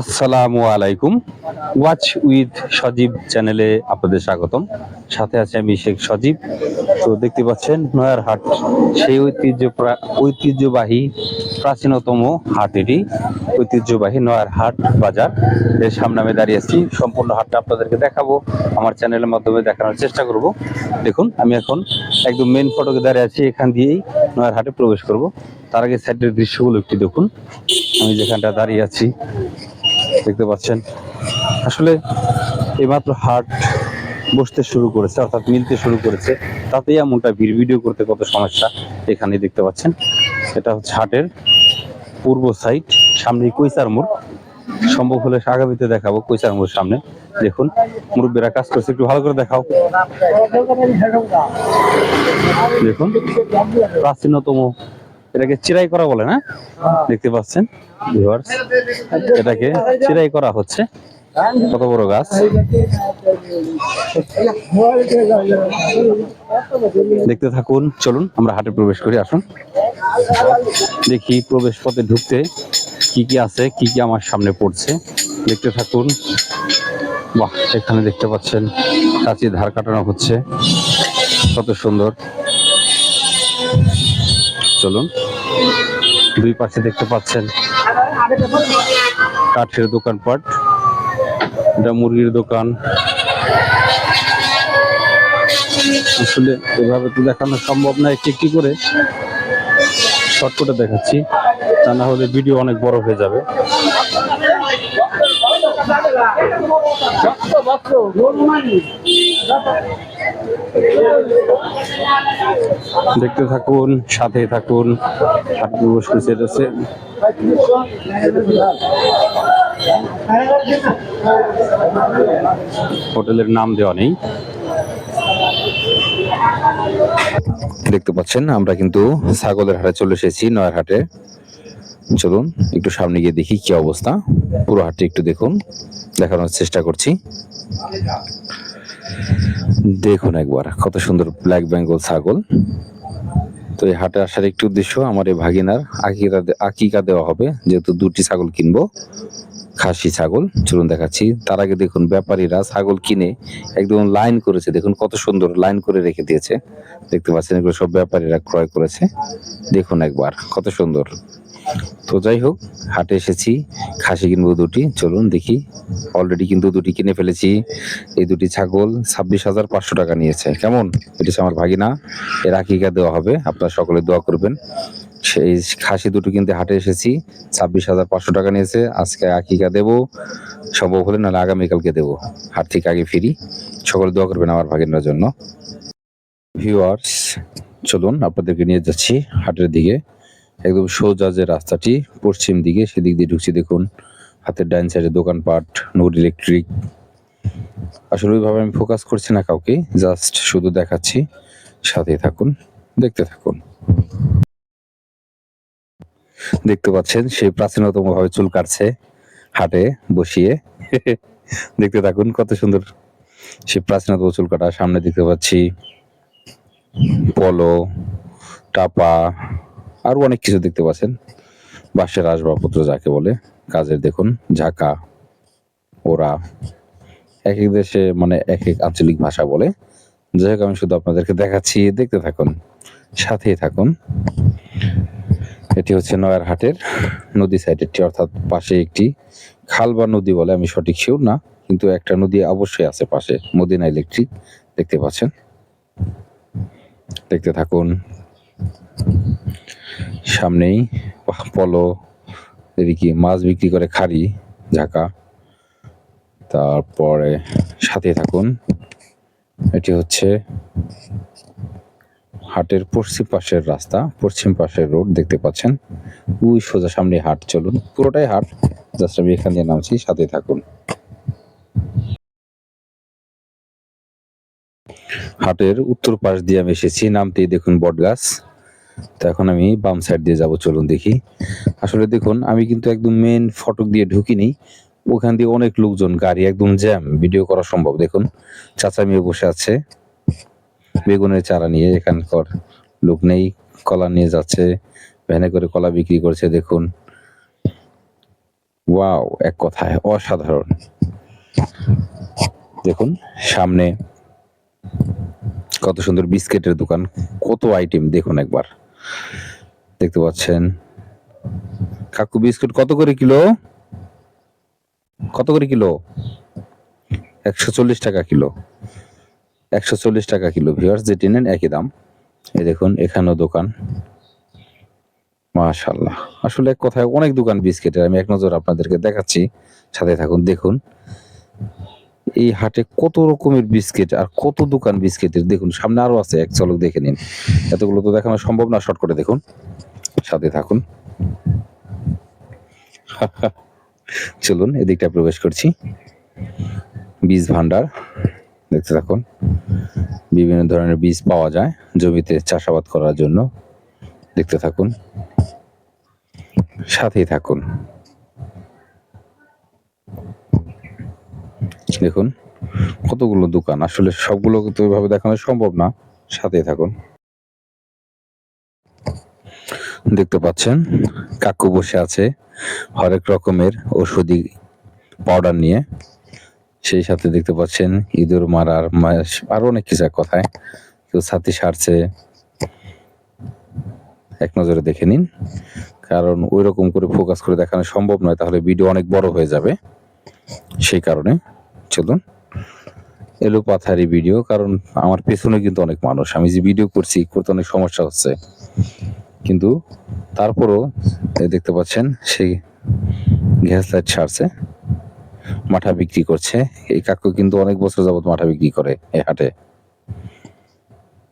আসসালামু আলাইকুম। Watch with সজীব চ্যানেলে আপনাদের স্বাগতম। সাথে আছে আমি শেখ সজীব। তো দেখতে পাচ্ছেন, নয়ার হাট, সেই ঐতিহ্য ঐতিহ্যবাহী, প্রাচীনতম হাট এটি। ঐতিহ্যবাহী নয়ার হাট বাজার। এর সামনে আমি দাঁড়িয়ে আছি। সম্পূর্ণ হাটটা আপনাদেরকে দেখাবো। আমার চ্যানেলের মাধ্যমে দেখানোর চেষ্টা করব। দেখুন, আমি এখন একদম মেন ফটকে দাঁড়িয়ে আছি। এখান দিয়েই নয়ার হাটে প্রবেশ করব। তার আগে সাইডের দৃশ্যগুলো একটু দেখুন। আমি যেখানটা দাঁড়িয়ে আছি, দেখতে পাচ্ছেন। আসলে এইমাত্র হাট বসতে শুরু করেছে, অর্থাৎ মিলতে শুরু করেছে। তাতেই এমনটা ভিড়, ভিডিও করতে কত সমস্যা এখানে দেখতে পাচ্ছেন। এটা হচ্ছে হাটের পূর্ব সাইড সামনে কৈসার মোড়। সম্ভব হলে আগামীতে দেখাবো কৈসার মোড় সামনে। দেখুন, মুরব্বীরা কাজ করছে, একটু ভালো করে দেখাও। দেখুন, প্রাচীনতম, এটাকে চিরাই করা বলে না? দেখতে পাচ্ছেন এটাকে চিরাই করা হচ্ছে। কত বড় গাছ? দেখতে থাকুন, চলুন, আমরা হাটে প্রবেশ করি, আসুন। দেখি প্রবেশ পথে ঢুকতে কি কি আছে, কি কি আমার সামনে পড়ছে, দেখতে থাকুন। বাহ, এখানে দেখতে পাচ্ছেন কাঁচি ধার কাটানো হচ্ছে। কত সুন্দর। চলুন, দুই পাশে দেখতে পাচ্ছেন, কাঠের দোকানপাট, এটা মুরগির দোকান। আসলে এভাবে তো দেখানো সম্ভব না একটি একটি করে শর্টকাটে দেখাচ্ছি। তা না হলে ভিডিও অনেক বড় হয়ে যাবে। দেখতে থাকুন সাথে থাকুন। প্রবেশ করছে হোটেলের নাম দেওয়া নেই। দেখতে পাচ্ছেন, আমরা কিন্তু ছাগলের হাটে চলে এসেছি নয়ার হাটে চলুন, একটু সামনে গিয়ে দেখি কি অবস্থা। পুরো হাটটি একটু দেখুন, দেখানোর চেষ্টা করছি। দেখুন একবার, কত সুন্দর ব্ল্যাক বেঙ্গল ছাগল। তো এই হাটে আসার একটি উদ্দেশ্য আমার এই ভাগিনার আকিকা আকিকা দেওয়া হবে, যেহেতু দুটি ছাগল কিনবো, খাসি ছাগল। চলুন দেখাচ্ছি, তার আগে দেখুন ব্যাপারীরা ছাগল কিনে একদম লাইন করেছে। দেখুন কত সুন্দর লাইন করে রেখে দিয়েছে। দেখতে পাচ্ছেন এগুলো সব ব্যাপারীরা ক্রয় করেছে। দেখুন একবার, কত সুন্দর। তো যাই হোক, হাটে এসেছি, খাসি কিনবো দুটি, চলুন দেখি। অলরেডি কিন্তু দুটি কিনে ফেলেছি। এই দুটি ছাগল ছাব্বিশ হাজার পাঁচশো টাকা নিয়েছে। কেমন? এটি আমার ভাগিনা। এর আকিকা দেওয়া হবে। আপনারা সকলে দোয়া করবেন। সেই খাসি দুটো কিনতে হাটে এসেছি। ছাব্বিশ হাজার পাঁচশো টাকা নিয়েছে। আজকে আকিকা দেবো। সম্ভব হলে নাহলে আগামীকালকে দেবো। হাট থেকে আগে ফিরি। সকলে দোয়া করবেন আমার ভাগিনার জন্য। ভিউয়ার্স চলুন আপনাদেরকে নিয়ে যাচ্ছি হাটের দিকে। একদম সোজা যে রাস্তাটি, পশ্চিম দিকে, সেদিক দিয়ে ঢুকছি দেখুন, হাতের ডাইন সাইডে দোকানপাট নোট ইলেকট্রিক। আসলে ওইভাবে আমি ফোকাস করছি না কাউকে জাস্ট শুধু দেখাচ্ছি সাথে থাকুন, দেখতে থাকুন। দেখতে পাচ্ছেন, সেই প্রাচীনতম ভাবে চুল কাটছে, হাটে বসিয়ে। দেখতে থাকুন, কত সুন্দর সে প্রাচীনতম চুল কাটা। সামনে দেখতে পাচ্ছি, পলো, টাপা আরও অনেক কিছু দেখতে পাচ্ছেন। বাঁশের আসবাবপত্র যাকে বলে, কাজের দেখুন, ঝাঁকা ওরা এক এক দেশে মানে এক এক আঞ্চলিক ভাষা বলে। যাই হোক, আমি শুধু আপনাদেরকে দেখাচ্ছি, দেখতে থাকুন, সাথেই থাকুন। এটি হচ্ছে নয়ার হাটের নদী সাইডেরটি অর্থাৎ পাশে একটি খাল বা নদী বলে আমি সঠিক শিওর না, কিন্তু একটা নদী অবশ্যই আছে পাশে, মদিনা ইলেকট্রিক দেখতে পাচ্ছেন। দেখতে থাকুন। সামনেই পলো, এদিকে মাছ বিক্রি করে খাড়ি ঝাঁকা তারপরে সাথে থাকুন, এটি হচ্ছে হাটের পশ্চিম পাশের রাস্তা, পশ্চিম পাশের রোড, দেখতে পাচ্ছেন। ওই সোজা সামনে হাট, চলুন। পুরোটাই হাট, জাস্ট আমি এখান দিয়ে নামছি, সাথে থাকুন। হাটের উত্তর পাশ দিয়ে আমি এসেছি, নামতেই দেখুন বট গাছ তো এখন আমি বাম সাইড দিয়ে যাব, চলুন দেখি। আসলে দেখুন, আমি কিন্তু একদম মেন ফটক দিয়ে ঢুকিনি। ওখান দিয়ে অনেক লোকজন, গাড়ি একদম জ্যাম ভিডিও করা সম্ভব। দেখুন চাচা মেয়ে বসে আছে। বেগুনের চারা নিয়ে এখানকার লোক নেই, কলা নিয়ে যাচ্ছে, ভ্যানে করে কলা বিক্রি করছে, দেখুন। ওয়াও, এক কথায় অসাধারণ। দেখুন, সামনে কত সুন্দর বিস্কিটের দোকান, কত আইটেম দেখুন একবার। দেখতে পাচ্ছেন। কাকু বিস্কুট কত করে কিলো? কত করে কিলো? একশো চল্লিশ টাকা কিলো। একশো চল্লিশ টাকা কিলো ভিউয়ার্স যেটি নেন একই দাম। এই দেখুন, এখানেও দোকান। মাশাল্লাহ আসলে এক কথায় অনেক দোকান বিস্কিটের, আমি এক নজর আপনাদেরকে দেখাচ্ছি। সাথে থাকুন, দেখুন। এই হাটে কত রকমের বিস্কিট আর কত দোকান বিস্কিটের? দেখুন, সামনে আরও আছে, এক চলক দেখে নিন। এতগুলো তো দেখানো সম্ভব না, শর্ট করে দেখুন। সাথে থাকুন। চলুন এদিকটা প্রবেশ করছি। বীজ ভান্ডার দেখতে থাকুন। বিভিন্ন ধরনের বীজ পাওয়া যায় জমিতে চাষাবাদ করার জন্য। দেখতে থাকুন। সাথেই থাকুন। দেখুন, কতগুলো দোকান। আসলে সবগুলো তো এভাবে দেখানো সম্ভব না। সাথে থাকুন। দেখতে পাচ্ছেন, কাকু বসে আছে হরেক রকমের ওষুধি পাউডার নিয়ে। সেই সাথে দেখতে পাচ্ছেন, ইঁদুর মারার আরও অনেক কিছু এক কথায়। কেউ ছাতি সারছে। এক নজরে দেখে নিন। কারণ ওই রকম করে ফোকাস করে দেখানো সম্ভব নয়, তাহলে ভিডিও অনেক বড় হয়ে যাবে। সেই কারণে। চলুন। এলো পাথারি ভিডিও কারণ আমার পেছনে কিন্তু অনেক মানুষ। আমি যে ভিডিও করছি করতে অনেক সমস্যা হচ্ছে। কিন্তু তারপরও দেখতে পাচ্ছেন, সেই গ্যাস লাইট ছাড়ছে, মাঠা বিক্রি করছে। এই কাকু কিন্তু অনেক বছর যাবত মাঠা বিক্রি করে এই হাটে।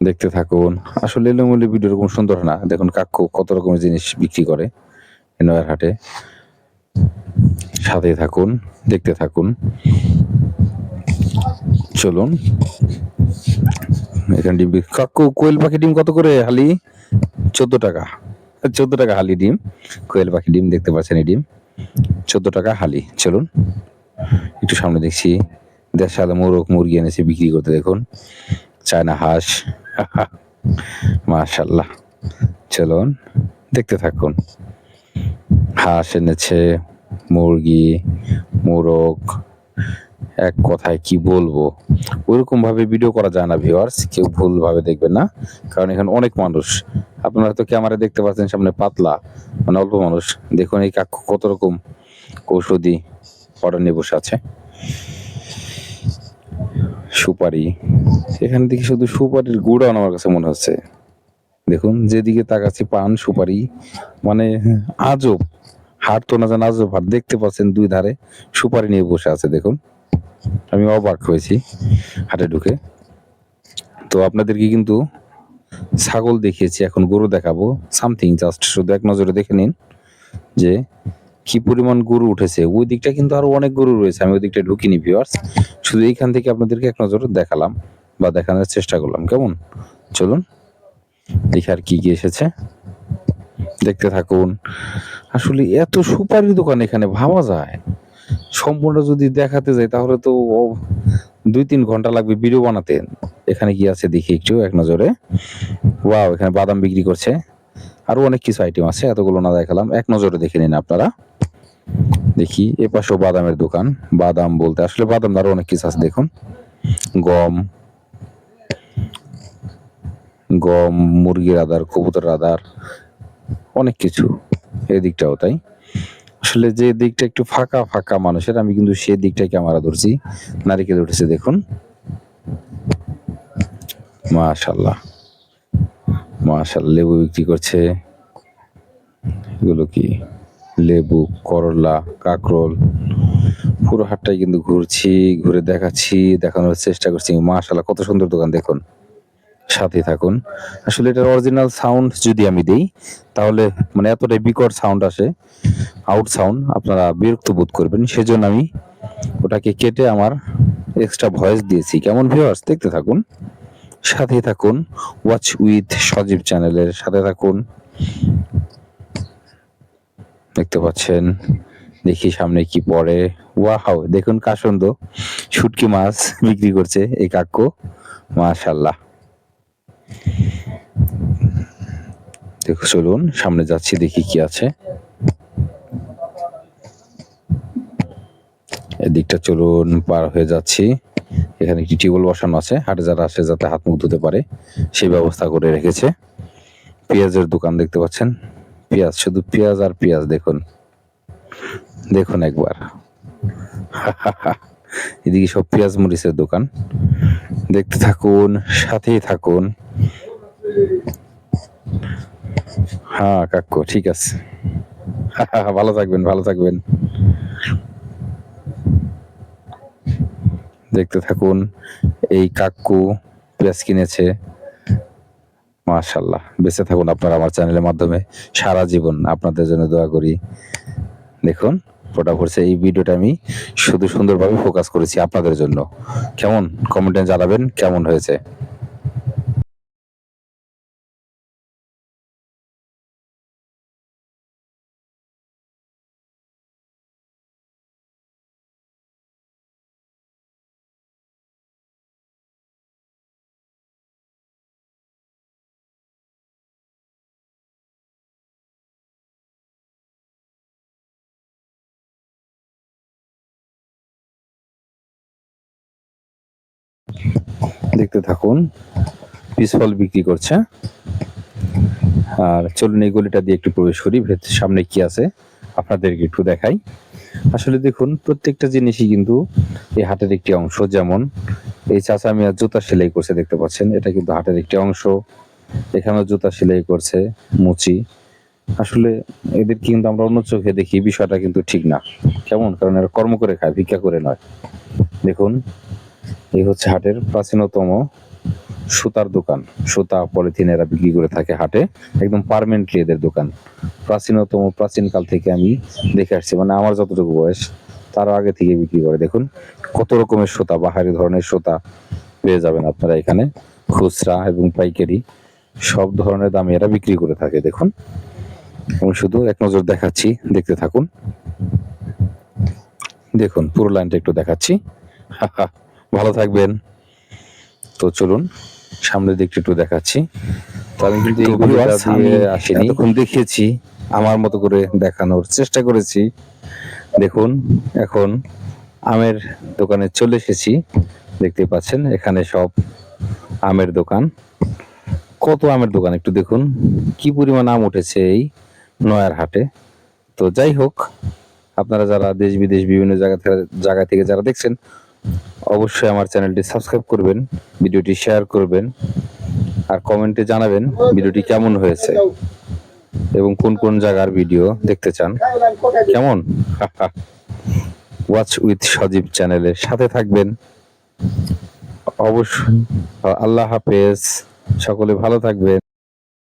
দেখতে থাকুন। আসলে এলোমেলো ভিডিও এরকম সুন্দর না। দেখুন কাকু কত রকমের জিনিস বিক্রি করে নয়ার হাটে। সাথে থাকুন, দেখতে থাকুন। চলুন। এখানে ডিম কাকু, কোয়েল পাখি ডিম কত করে হালি? চোদ্দ টাকা। চোদ্দ টাকা হালি ডিম। কোয়েল পাখি ডিম দেখতে পাচ্ছেন এই ডিম। চোদ্দ টাকা হালি। চলুন। একটু সামনে দেখছি। দেশালে মোরগ মুরগি এনেছে, বিক্রি করতে দেখুন। চায়না হাঁস। মাশাল্লাহ চলুন, দেখতে থাকুন। হাঁস এনেছে, মুরগি, মোরগ। এক কথায় কি বলব? ওইরকম ভাবে ভিডিও করা যায় না ভিউয়ার্স কেউ ভুল ভাবে দেখবেন না, কারণ এখানে অনেক মানুষ। আপনারা তো ক্যামেরা দেখতে পাচ্ছেন সামনে পাতলা মানে অল্প মানুষ। দেখুন এই কাকু কত রকম ঔষধি অর্ডার নিয়ে বসে আছে। সুপারি। এখান থেকে শুধু সুপারির গুড়াও আমার কাছে মনে হচ্ছে। দেখুন, যেদিকে তাকাচ্ছি পান, সুপারি। মানে আজব। হাট তো না জান আজব হাট দেখতে পাচ্ছেন দুই ধারে সুপারি নিয়ে বসে আছে, দেখুন। আমি অবাক হয়েছি, হাটে ঢুকে। তো আপনাদেরকে কিন্তু ছাগল দেখিয়েছি, এখন গরু দেখাবো। সামথিং জাস্ট শুধু এক নজরে দেখে নিন যে কি পরিমাণ গরু উঠেছে। ওই দিকটা কিন্তু আরও অনেক গরু রয়েছে, আমি ওই দিকটা ঢুকিনি ভিউয়ার্স শুধু এইখান থেকে আপনাদেরকে এক নজরে দেখালাম বা দেখানোর চেষ্টা করলাম। কেমন? চলুন, দেখি আর কি কি এসেছে। দেখতে থাকুন। আসলে এত সুপারির দোকান এখানে ভাবা যায়। সম্পূর্ণ যদি দেখাতে যাই, তাহলে তো দুই তিন ঘণ্টা লাগবে ভিডিও বানাতে। এখানে কি আছে দেখি একটু, এক নজরে। ওয়াও এখানে বাদাম বিক্রি করছে। আরও অনেক কিছু আইটেম আছে, এতগুলো না দেখালাম। এক নজরে দেখে নিন আপনারা। দেখি, এ পাশেও বাদামের দোকান। বাদাম বলতে, আসলে বাদাম আরও অনেক কিছু আছে, দেখুন। গম। গম, মুরগির আদার কবুতর আদার, অনেক কিছু। এদিকটাও তাই। আসলে যে দিকটা একটু ফাঁকা ফাঁকা মানুষের, আমি কিন্তু সেই দিকটাই ক্যামেরা ধরছি নারিকেল উঠেছে দেখুন। মাশাল্লাহ মাশাল্লাহ লেবু বিক্রি করছে। এগুলো কি? লেবু, করলা, কাকরোল। পুরো হাটটাই কিন্তু ঘুরছি, ঘুরে দেখাচ্ছি, দেখানোর চেষ্টা করছি। মাশাল্লাহ কত সুন্দর দোকান, দেখুন। সাথে থাকুন। আসলে এটার অরিজিনাল সাউন্ড যদি আমি দেই, তাহলে মানে এতটাই বিকট সাউন্ড আসে আউট সাউন্ড আপনারা বিরক্ত বোধ করবেন। সেজন্য আমি ওটাকে কেটে আমার এক্সট্রা ভয়েস দিয়েছি। কেমন ভিউয়ার্স দেখতে থাকুন। সাথে থাকুন। ওয়াচ উইথ সজীব চ্যানেলের সাথে থাকুন। দেখতে পাচ্ছেন। দেখি সামনে কি পড়ে। ওয়াও, দেখুন কাসন্দ। শুটকি মাছ বিক্রি করছে এই কাক্য মাশাল্লাহ দেখো, চলুন, সামনে যাচ্ছি, দেখি কি আছে। এদিকটা চলুন, পার হয়ে যাচ্ছি। এখানে একটি টিউবওয়েল বসানো আছে। হাটে যারা আসে, যাতে হাত মুখ ধুতে পারে, সেই ব্যবস্থা করে রেখেছে। পেঁয়াজের দোকান দেখতে পাচ্ছেন। পেঁয়াজ, শুধু পেঁয়াজ আর পেঁয়াজ, দেখুন। দেখুন একবার। এদিকে সব পেঁয়াজ মরিচের দোকান। দেখতে থাকুন, সাথেই থাকুন। হ্যাঁ কাকু, ঠিক আছে। ভালো থাকবেন ভালো থাকবেন। দেখতে থাকুন, এই কাকু পেঁয়াজ কিনেছে। মাশাল্লাহ বেঁচে থাকুন আপনারা আমার চ্যানেলের মাধ্যমে। সারা জীবন আপনাদের জন্য দোয়া করি। দেখুন। ফোটা পড়ছে এই ভিডিওটা আমি শুধু সুন্দরভাবে ফোকাস করেছি আপনাদের জন্য। কেমন? কমেন্টে জানাবেন, কেমন হয়েছে? দেখতে থাকুন। পিস ফল বিক্রি করছে। আর চলুন এই গলিটা দিয়ে একটু প্রবেশ করি। সামনে কি আছে আপনাদেরকে একটু দেখাই। আসলে দেখুন, প্রত্যেকটা জিনিসই কিন্তু এই হাটের একটি অংশ। যেমন এই চাচা মিয়া জুতা সেলাই করছে, দেখতে পাচ্ছেন? এটা কিন্তু হাটের একটি অংশ। এখানেও জুতা সেলাই করছে, মুচি। আসলে এদের কিন্তু আমরা অন্য চোখে দেখি, বিষয়টা কিন্তু ঠিক না। কেমন? কারণ এরা কর্ম করে খায়, ভিক্ষা করে নয়। দেখুন এই হচ্ছে হাটের প্রাচীনতম সুতার দোকান। সুতা পলিথিন এরা বিক্রি করে থাকে হাটে। একদম পার্মানেন্টলি এদের দোকান। প্রাচীনতম প্রাচীনকাল থেকে আমি দেখে আসছি। মানে আমার যতটুকু বয়স, তারও আগে থেকে বিক্রি করে। দেখুন, কত রকমের সুতা, বাহারি ধরনের সুতা পেয়ে যাবেন আপনারা এখানে। খুচরা এবং পাইকারি, সব ধরনের দামে এরা বিক্রি করে থাকে, দেখুন। আমি শুধু এক নজর দেখাচ্ছি, দেখতে থাকুন। দেখুন, পুরো লাইনটা একটু দেখাচ্ছি। ভালো থাকবেন। তো চলুন সামনের দিকটা একটু দেখাচ্ছি। তো আমি কিন্তু তো এই গলিটা viewers, আমি দিয়ে আসিনি। এতক্ষণ দেখিয়েছি আমার মতো করে দেখানোর চেষ্টা করেছি। দেখুন এখন আমের দোকানে চলে এসেছি। দেখতে পাচ্ছেন এখানে সব আমের দোকান। কত আমের দোকান একটু দেখুন। কি পরিমাণ আম উঠেছে এই নয়ার হাটে। তো যাই হোক আপনারা যারা দেশ বিদেশ বিভিন্ন জায়গা থেকে জায়গা থেকে যারা দেখছেন অবশ্যই আমার চ্যানেলটি সাবস্ক্রাইব করবেন, ভিডিওটি শেয়ার করবেন, আর কমেন্টে জানাবেন ভিডিওটি কেমন হয়েছে এবং কোন কোন জায়গার ভিডিও দেখতে চান। কেমন? ওয়াচ উইথ সজীব চ্যানেলের সাথে থাকবেন। অবশ্যই, আল্লাহ হাফেজ, সকলে ভালো থাকবেন।